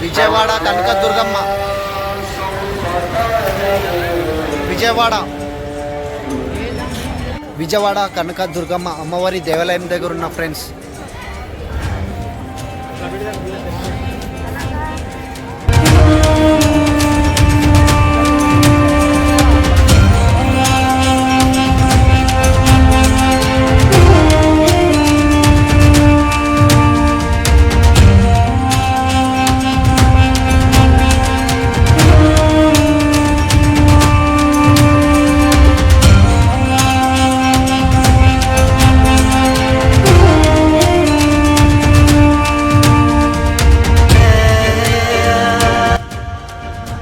విజయవాడ కనకదుర్గమ్మ. విజయవాడ. విజయవాడ కనకదుర్గమ్మ అమ్మవారి దేవాలయం దగ్గర ఉన్న ఫ్రెండ్స్.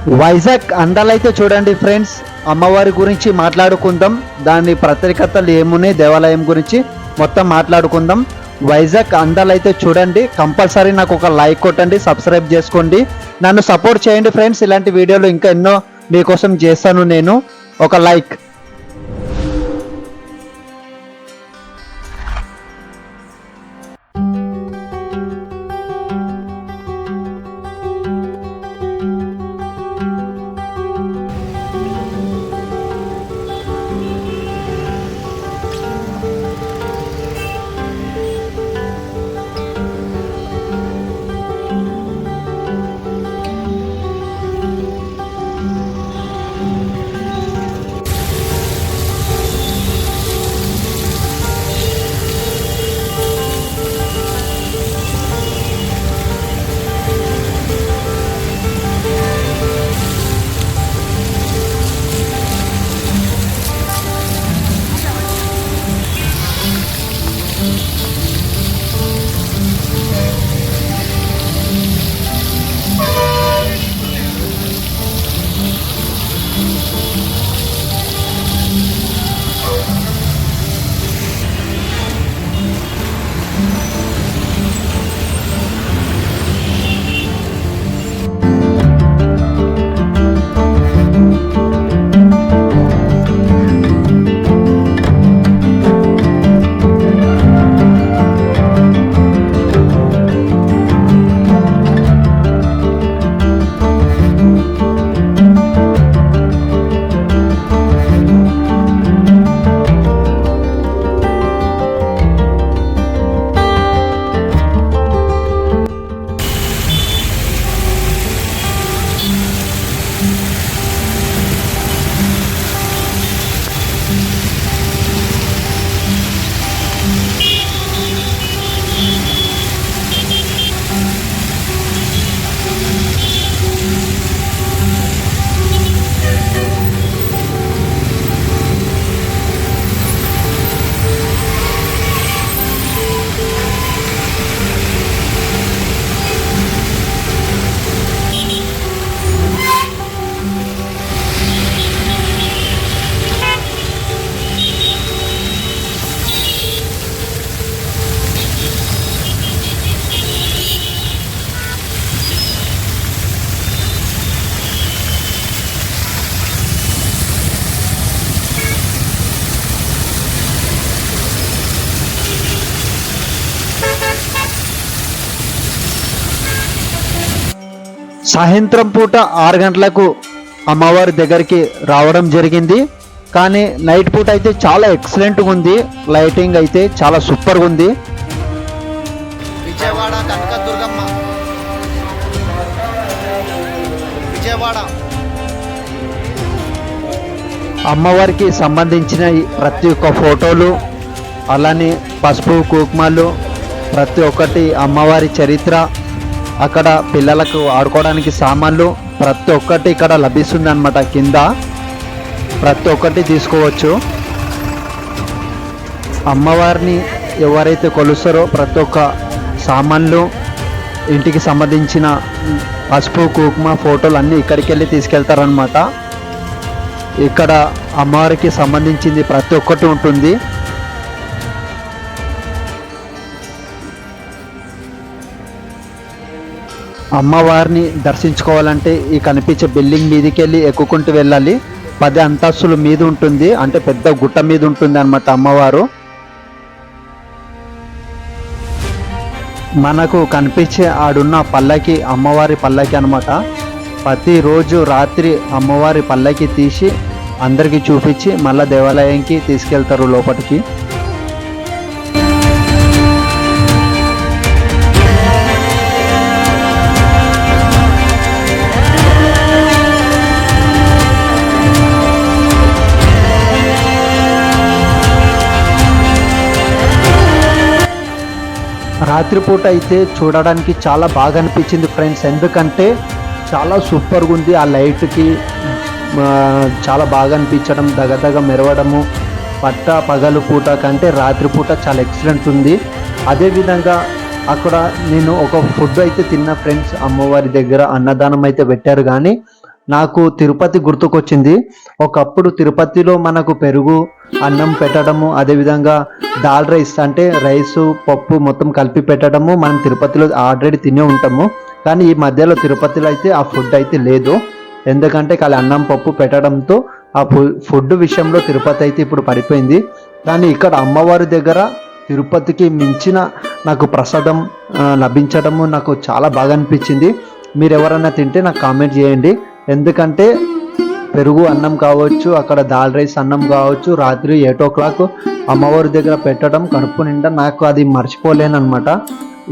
వైజాగ్ అందాలైతే చూడండి ఫ్రెండ్స్. అమ్మవారి గురించి మాట్లాడుకుందాం. దాని ప్రత్యేకతలు ఏమున్నాయి? దేవాలయం గురించి మొత్తం మాట్లాడుకుందాం. వైజాగ్ అందాలైతే చూడండి. కంపల్సరీ నాకు ఒక లైక్ కొట్టండి సబ్స్క్రైబ్ చేసుకోండి. నన్ను సపోర్ట్ చేయండి ఫ్రెండ్స్. ఇలాంటి వీడియోలు ఇంకా ఎన్నో మీకోసం చేస్తాను నేను. ఒక లైక్. సాయంత్రం పూట ఆరు గంటలకు అమ్మవారి దగ్గరికి రావడం జరిగింది. కానీ నైట్ పూట అయితే చాలా ఎక్సలెంట్గా ఉంది. లైటింగ్ అయితే చాలా సూపర్గా ఉంది. విజయవాడ కనకదుర్గమ్మ విజయవాడ. అమ్మవారికి సంబంధించిన ప్రతి ఒక్క ఫోటోలు అలానే పసుపు కుంకుమలు ప్రతి ఒక్కటి అమ్మవారి చరిత్ర అక్కడ పిల్లలకు ఆడుకోవడానికి సామాన్లు ప్రతి ఒక్కటి ఇక్కడ లభిస్తుంది అనమాట కింద ప్రతి ఒక్కటి తీసుకోవచ్చు. అమ్మవారిని ఎవరైతే కొలుస్తారో ప్రతి ఒక్క సామాన్లు ఇంటికి సంబంధించిన పసుపు కుంకుమ ఫోటోలు అన్నీ ఇక్కడికి వెళ్ళి తీసుకెళ్తారనమాట ఇక్కడ అమ్మవారికి సంబంధించింది ప్రతి ఒక్కటి ఉంటుంది. అమ్మవారిని దర్శించుకోవాలంటే ఈ కనిపించే బిల్డింగ్ మీదకి వెళ్ళి ఎక్కుకుంటూ వెళ్ళాలి. పది అంతస్తుల మీద ఉంటుంది అంటే పెద్ద గుట్ట మీద ఉంటుంది అనమాట అమ్మవారు. మనకు కనిపించే ఆడున్న పల్లకి అమ్మవారి పల్లకి అనమాట ప్రతిరోజు రాత్రి అమ్మవారి పల్లకి తీసి అందరికీ చూపించి మళ్ళీ దేవాలయంకి తీసుకెళ్తారు లోపలికి రాత్రిపూట అయితే చూడడానికి చాలా బాగా అనిపించింది ఫ్రెండ్స్. ఎందుకంటే చాలా సూపర్గా ఉంది ఆ లైట్కి. చాలా బాగా అనిపించడం దగదగ మెరవడము పట్ట పగలు పూట కంటే రాత్రిపూట చాలా ఎక్సలెంట్ ఉంది. అదేవిధంగా అక్కడ నేను ఒక ఫుడ్ అయితే తిన్న ఫ్రెండ్స్ అమ్మవారి దగ్గర అన్నదానం అయితే పెట్టారు. కానీ నాకు తిరుపతి గుర్తుకొచ్చింది. ఒకప్పుడు తిరుపతిలో మనకు పెరుగు అన్నం పెట్టడము అదేవిధంగా దాల్ రైస్ అంటే రైస్ పప్పు మొత్తం కలిపి పెట్టడము మనం తిరుపతిలో ఆల్రెడీ తినే ఉంటాము. కానీ ఈ మధ్యలో తిరుపతిలో అయితే ఆ ఫుడ్ అయితే లేదు. ఎందుకంటే కాలి అన్నం పప్పు పెట్టడంతో ఆ ఫు- ఫుడ్ విషయంలో తిరుపతి అయితే ఇప్పుడు పడిపోయింది. కానీ ఇక్కడ అమ్మవారి దగ్గర తిరుపతికి మించిన నాకు ప్రసాదం లభించడము నాకు చాలా బాగా అనిపించింది. మీరు ఎవరైనా తింటే నాకు కామెంట్ చేయండి. ఎందుకంటే పెరుగు అన్నం కావచ్చు అక్కడ దాల్ రైస్ అన్నం కావచ్చు రాత్రి ఎయిట్ ఓ క్లాక్ అమ్మవారి దగ్గర పెట్టడం కడుపు నిండా నాకు అది మర్చిపోలేను అనమాట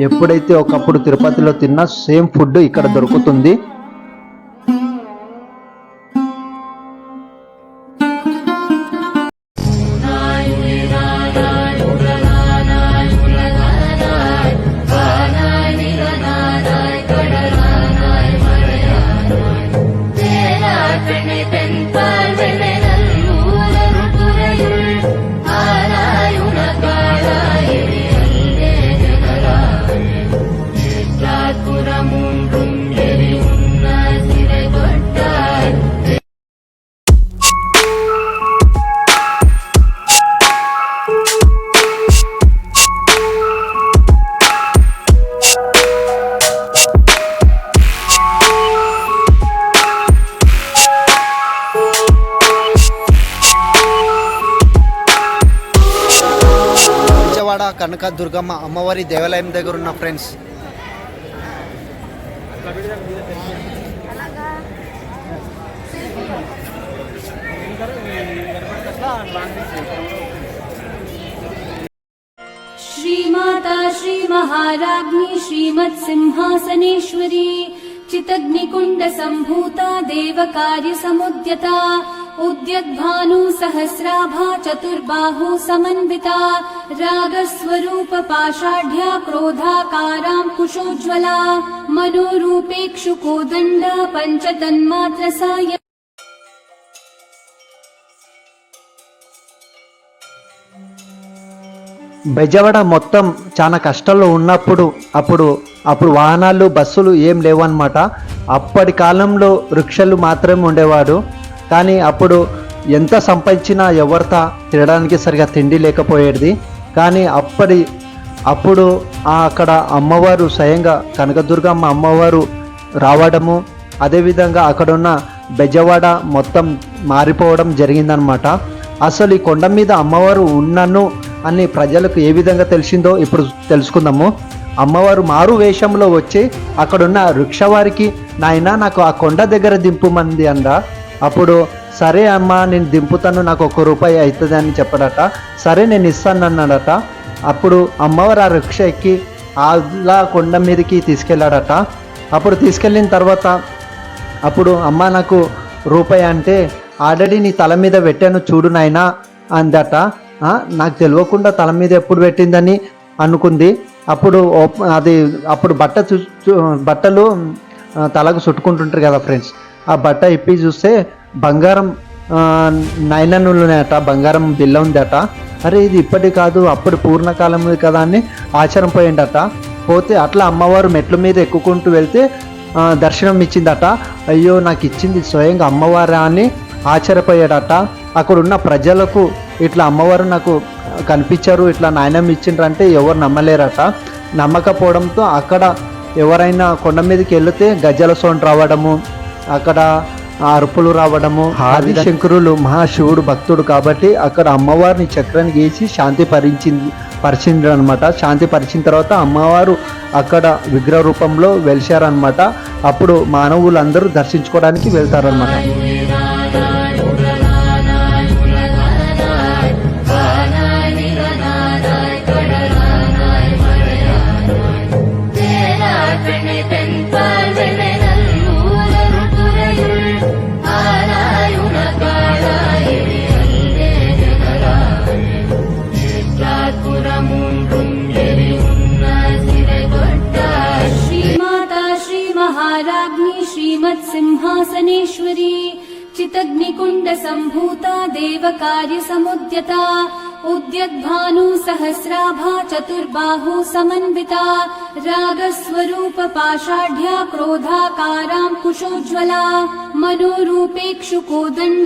ఎప్పుడైతే ఒకప్పుడు తిరుపతిలో తిన్న సేమ్ ఫుడ్ ఇక్కడ దొరుకుతుంది. దుర్గమ్మ అమ్మవారి దేవాలయం దగ్గర ఉన్న ఫ్రెండ్స్. శ్రీమాతా శ్రీ మహారాజ్ఞి శ్రీమత్ సింహాసనేశ్వరి చితగ్నికుండ సంభూత దేవకార్య సముద్యత उद्यद्भानु सहस्राभा चतुर्बाहु समन्विता रागस्वरूपपाषाढ्या क्रोधाकारां कुशोज्ज्वला मनोरूपेक्षुकोदण्ड पञ्चतन्मात्रसाय బెజవాడ మొత్తం చాలా కష్టాల్లో ఉన్నప్పుడు అప్పుడు అప్పుడు వాహనాలు బస్సులు ఏం లేవన్నమాట అప్పటి కాలంలో రిక్షలు మాత్రమే ఉండేవాడు కానీ అప్పుడు ఎంత సంపాదించినా ఎవరితో తినడానికి సరిగా తిండి లేకపోయేది. కానీ అప్పటి అప్పుడు అక్కడ అమ్మవారు స్వయంగా కనకదుర్గమ్మ అమ్మవారు రావడము అదేవిధంగా అక్కడున్న బెజవాడ మొత్తం మారిపోవడం జరిగిందనమాట అసలు ఈ కొండ మీద అమ్మవారు ఉన్నను అని ప్రజలకు ఏ విధంగా తెలిసిందో ఇప్పుడు తెలుసుకుందాము. అమ్మవారు మారు వేషంలో వచ్చి అక్కడున్న వృక్షవారికి నాయన నాకు ఆ కొండ దగ్గర దింపుమంది అందా. అప్పుడు సరే అమ్మా నేను దింపుతాను నాకు ఒక రూపాయి అవుతుంది అని చెప్పడట. సరే నేను ఇస్తాను అన్నాడట. అప్పుడు అమ్మవారు ఆ రిక్ష ఎక్కి అలా కొండ మీదకి తీసుకెళ్ళాడట అప్పుడు తీసుకెళ్ళిన తర్వాత అప్పుడు అమ్మ నాకు రూపాయి అంటే ఆల్రెడీ నీ తల మీద పెట్టాను చూడు నాయనా అందట. నాకు తెలియకుండా తల మీద ఎప్పుడు పెట్టిందని అనుకుంది. అప్పుడు అది అప్పుడు బట్ట చూ బట్టలు తలకు చుట్టుకుంటుంటారు కదా ఫ్రెండ్స్. ఆ బట్ట ఇప్పి చూస్తే బంగారం నైలన్ ఉన్నాయట బంగారం బిల్ల ఉందట. అరే ఇది ఇప్పటి కాదు అప్పుడు పూర్ణకాలం కదా అని ఆచారం పోయిందట. పోతే అట్లా అమ్మవారు మెట్ల మీద ఎక్కుకుంటూ వెళ్తే దర్శనం ఇచ్చిందట. అయ్యో నాకు ఇచ్చింది స్వయంగా అమ్మవారా అని ఆశ్చర్యపోయాడట. అక్కడ ఉన్న ప్రజలకు ఇట్లా అమ్మవారు నాకు కనిపించారు ఇట్లా నాయనం ఇచ్చిండ్రంటే ఎవరు నమ్మలేరట. నమ్మకపోవడంతో అక్కడ ఎవరైనా కొండ మీదకి వెళితే గజ్జల సౌండ్ రావడము అక్కడ అరుపులు రావడము ఆది శంకరులు మహాశివుడు భక్తుడు కాబట్టి అక్కడ అమ్మవారిని చక్రాన్ని గీసి శాంతి పరిచింది పరిచిండ్రు అనమాట శాంతి పరిచిన తర్వాత అమ్మవారు అక్కడ విగ్రహ రూపంలో వెలిశారనమాట అప్పుడు మానవులందరూ దర్శించుకోవడానికి వెళ్తారనమాట श्रीमहाराज्ञी श्रीमत्सिंहासनेश्वरी चितग्निकुण्डसम्भूता देवकार्यसमुद्यता उद्यद्भानु सहस्राभा चतुर्बाहु समन्विता रागस्वरूप पाषाढ्या क्रोधाकारां कुशोज्ज्वला मनोरूपेक्षुकोदण्ड